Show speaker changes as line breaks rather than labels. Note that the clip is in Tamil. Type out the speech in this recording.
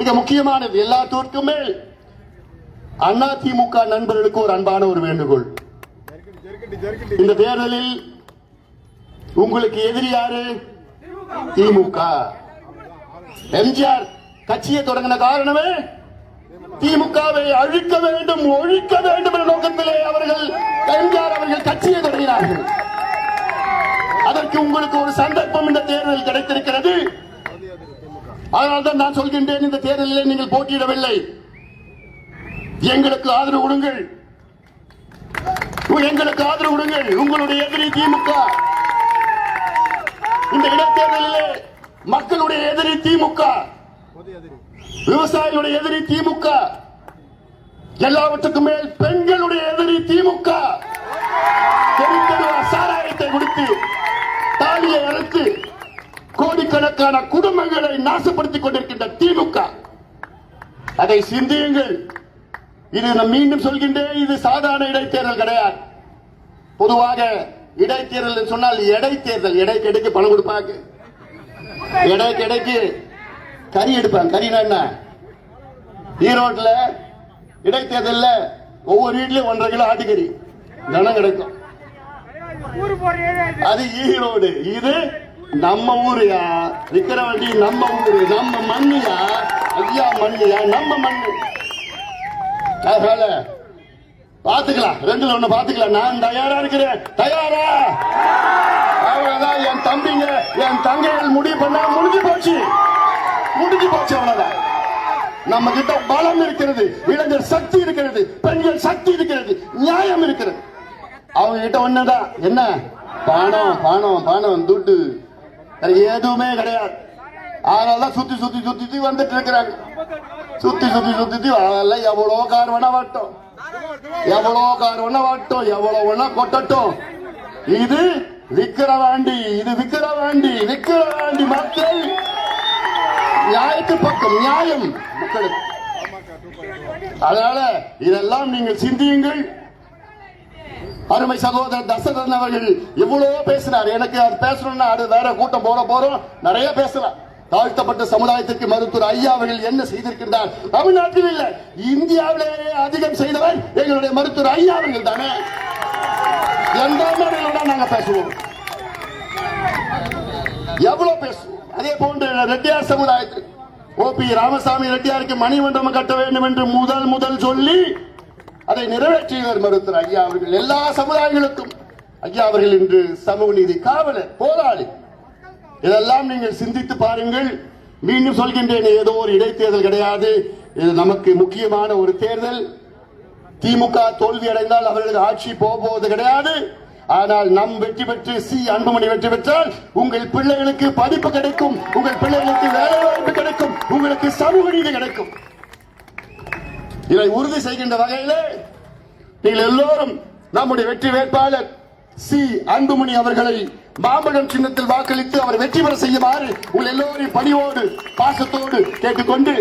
மிக முக்கியமானது எல்லாத்திற்கும் மேல். அண்ணா திமுக நண்பர்களுக்கு ஒரு அன்பான ஒரு வேண்டுகோள். இந்த தேர்தலில் உங்களுக்கு எதிரி யாரு? திமுக. எம்ஜிஆர் கட்சியை தொடங்கின காரணமே திமுகவை அழிக்க வேண்டும் ஒழிக்க வேண்டும் என்ற நோக்கத்திலே அவர்கள் எம்ஜிஆர் அவர்கள் கட்சியை தொடங்கினார்கள். அதற்கு உங்களுக்கு ஒரு சந்தர்ப்பம் இந்த தேர்தல் கிடைத்திருக்கிறது. அதனால்தான் நான் சொல்கின்றேன் இந்த தேர்தலில் நீங்கள் போட்டியிடவில்லை. எங்களுக்கு ஆதரவு கொடுங்கள். எங்களுக்கு ஆதரவு கொடுங்கள். உங்களுடைய எதிரி திமுக. இந்த இடைத்தேர்தலில் மக்களுடைய எதிரி திமுக. விவசாயிகளுடைய எதிரி திமுக. எல்லாவற்றுக்கும் மேல் பெண்களுடைய எதிரி திமுக. தெருத்தெரு சாராயத்தை கொடுத்து தாலியை அழைத்து கோடிக்கணக்கான குடும்பங்களை நாசப்படுத்திக் கொண்டிருக்கின்ற திமுக. அதை சிந்தியுங்கள். இது நான் மீண்டும் சொல்கின்றேன் இது சாதாரண இடைத்தேர்தல் கிடையாது. பொதுவாக இடைத்தேர்தல் சொன்னால் இடைத்தேர்தல். எடை கிடைக்கு பணம் கொடுப்பாங்க. எடை கிடைக்கு கறி எடுப்பாங்க. கறினா என்ன? ஈரோட்ல இடைத்தேர்தல்ல ஒவ்வொரு வீட்லயும் ஒன்றரை கிலோ ஆட்டுக்கறி. தினம் கிடைக்கும். அது ஈரோடு. இது நம்ம ஊருயா? விக்கிரவாண்டி நம்ம ஊரு நம்ம மண்ணுயா? ஐயா மண்ணுயா? நம்ம மண்ணு. அதனால பாத்துக்கலாம் ரெண்டுல ஒண்ணு பாத்துக்கலாம் நான் தயாரா இருக்கிறேன். தயாரா? அவ்வளவுதான். என் தம்பிங்க என் தங்கைகள் முடிவு பண்ணா முடிஞ்சு போச்சு. முடிஞ்சு போச்சு அவ்வளவுதான். நம்ம கிட்ட பலம் இருக்கிறது இளைஞர் சக்தி இருக்கிறது பெண்கள் சக்தி இருக்கிறது நியாயம் இருக்கிறது. அவங்க கிட்ட ஒண்ணுதான். என்ன? பணம் பணம் பணம் துட்டு. எதுவுமே கிடையாது. அதனாலதான் சுத்தி சுத்தி சுத்தி சுத்தி வந்துட்டு இருக்கிறாங்க. சுத்தி சுத்தி சுத்தி அதெல்லாம் எவ்வளவு கார் வேணா வரட்டும் எவ்வளவு கார் வேணா வரட்டும் எவ்வளவு வேணா கொட்டட்டும். இது விக்கிரவாண்டி இது விக்கிரவாண்டி விக்கிரவாண்டி மக்கள். நியாயத்து பக்கம் நியாயம். மக்களுக்கு. அதனால இதெல்லாம் நீங்கள் சிந்தியுங்கள். அருமை சகோதரர் தசரதன் அவர்கள் எவ்வளவோ பேசினார். எனக்கு அது பேசணும்னா அது வேற கூட்டம் போட போறோம். நிறைய பேசலாம். தாழ்த்தப்பட்ட சமுதாயத்திற்கு மருத்துவர் ஐயா அவர்கள் என்ன செய்திருக்கின்றார்? தமிழ்நாட்டில் இல்ல இந்தியாவிலேயே அதிகம் செய்தவர் எங்களுடைய மருத்துவர் ஐயா அவர்கள் தானே. எந்த மேடையில நாங்க பேசுவோம்? எவ்வளவு பேசுவோம்? அதே போன்று ரெட்டியார் சமுதாயத்தில் ஓபி ராமசாமி ரெட்டியாருக்கு மணிமண்டபம் கட்ட வேண்டும் என்று முதல் முதல் சொல்லி அதை நிறைவேற்றியவர் மருத்துவர் ஐயா அவர்கள். எல்லா சமுதாயங்களுக்கும். ஐயா அவர்கள் இன்று சமூக நீதி காவலர் போராளி. இதெல்லாம் நீங்கள் சிந்தித்து பாருங்கள். மீண்டும் சொல்கின்றேன் ஏதோ ஒரு இடைத்தேர்தல் கிடையாது. இது நமக்கு முக்கியமான ஒரு தேர்தல். திமுக தோல்வி அடைந்தால் அவர்களுக்கு ஆட்சி போவது கிடையாது. ஆனால் நம் வெற்றி பெற்று சி அன்புமணி வெற்றி பெற்றால் உங்கள் பிள்ளைகளுக்கு படிப்பு கிடைக்கும் உங்கள் பிள்ளைகளுக்கு வேலை வாய்ப்பு கிடைக்கும் உங்களுக்கு சமூக நீதி கிடைக்கும். இதை உறுதி செய்கின்ற வகையிலே நீங்கள் எல்லோரும் நம்முடைய வெற்றி வேட்பாளர் சி. அன்புமணி அவர்களை மாம்பழம் சின்னத்தில் வாக்களித்து அவர் வெற்றி பெற செய்யுமாறு உங்கள் எல்லோரையும் பணியோடு பாசத்தோடு கேட்டுக்கொண்டு